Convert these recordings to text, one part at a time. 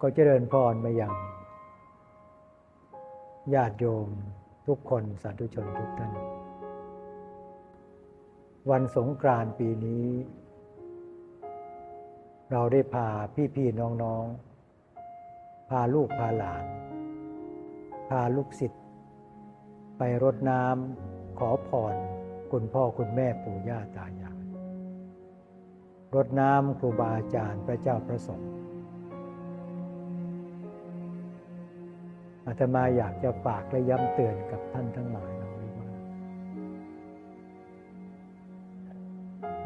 ก็เจริญพรมาอย่างญาติโยมทุกคนสาธุชนทุกท่าน วันสงกรานต์ปีนี้ เราได้พาพี่ๆน้องๆ พาลูกพาหลาน พาลูกศิษย์ไปรดน้ำขอพรคุณพ่อคุณแม่ปู่ย่าตายายรดน้ำครูบาอาจารย์พระเจ้าพระสงฆ์ อาตมาอยากจะฝากและย้ำเตือนกับท่านทั้งหลายเราไว้ว่า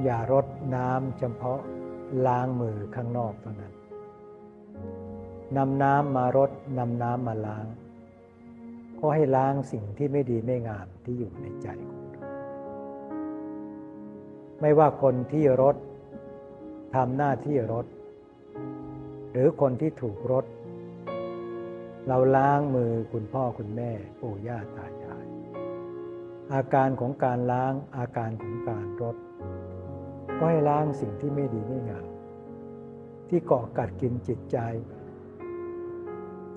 อย่ารดน้ำเฉพาะล้างมือข้างนอกเท่านั้นนำน้ำมารดนำน้ำมาล้าง ก็ให้ล้างสิ่งที่ไม่ดีไม่งามที่อยู่ในใจของเราไม่ว่าคนที่รดทำหน้าที่รดหรือคนที่ถูกรด เราล้างมือคุณพ่อคุณแม่ปู่ย่าตายาย อาการของการล้างอาการของการรด ก็ให้ล้างสิ่งที่ไม่ดีไม่งามที่เกาะกัดกินจิตใจ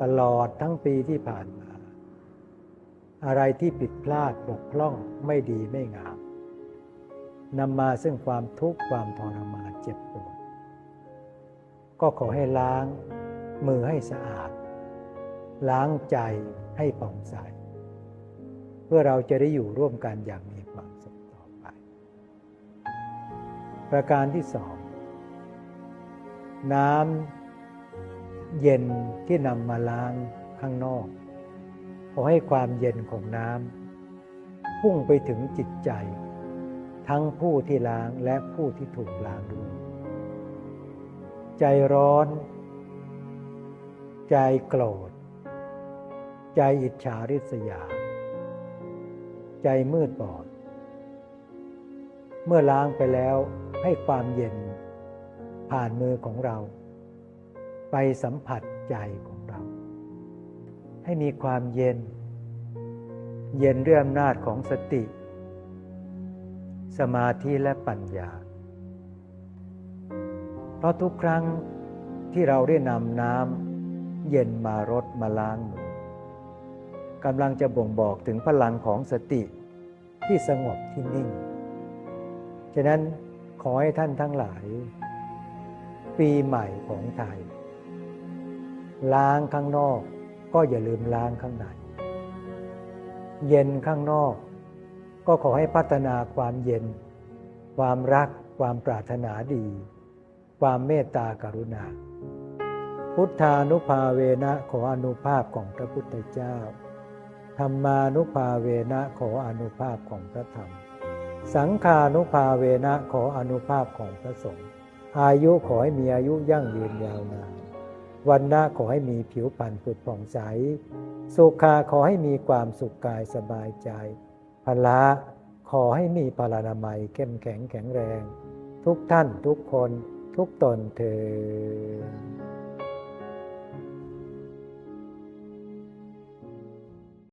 ตลอดทั้งปีที่ผ่านมา อะไรที่ผิดพลาดบกพร่องไม่ดีไม่งามนำมาซึ่งความทุกข์ความทรมานเจ็บปวดก็ขอให้ล้างมือให้สะอาด ล้างใจให้ผ่องใส เพื่อเราจะได้อยู่ร่วมกันอย่างมีความสุขต่อไป ประการที่สองน้ำเย็นที่นำมาล้างข้างนอก ขอให้ความเย็นของน้ำพุ่งไปถึงจิตใจ ทั้งผู้ที่ล้างและผู้ที่ถูกล้างด้วยใจร้อน ใจโกรธ ใจอิจฉาริษยา ใจมืดบอด เมื่อล้างไปแล้วให้ความเย็นผ่านมือของเรา ไปสัมผัสใจของเรา ให้มีความเย็น เย็นด้วยอำนาจของสติ สมาธิและปัญญา เพราะทุกครั้งที่เราได้นำน้ำเย็นมารดมาล้างมือ กำลังจะบ่งบอกถึงพลังของสติที่สงบที่นิ่ง ฉะนั้นขอให้ท่านทั้งหลาย ปีใหม่ของไทย ล้างข้างนอกก็อย่าลืมล้างข้างใน เย็นข้างนอก ก็ขอให้พัฒนาความเย็น ความรัก ความปรารถนาดี ความเมตตากรุณาพุทธานุภาเวนะขออนุภาพของพระพุทธเจ้า ธรรมานุภาเวนะขออนุภาพของพระธรรม สังฆานุภาเวนะขออนุภาพของพระสงฆ์อายุขอให้มีอายุยั่งยืนยาวนานวันหน้าขอให้มีผิวพรรณผุดผ่องใส สุขาขอให้มีความสุขกายสบายใจ พละขอให้มีพลานามัยเข้มแข็งแข็งแรง ทุกท่านทุกคนทุกตนเถิด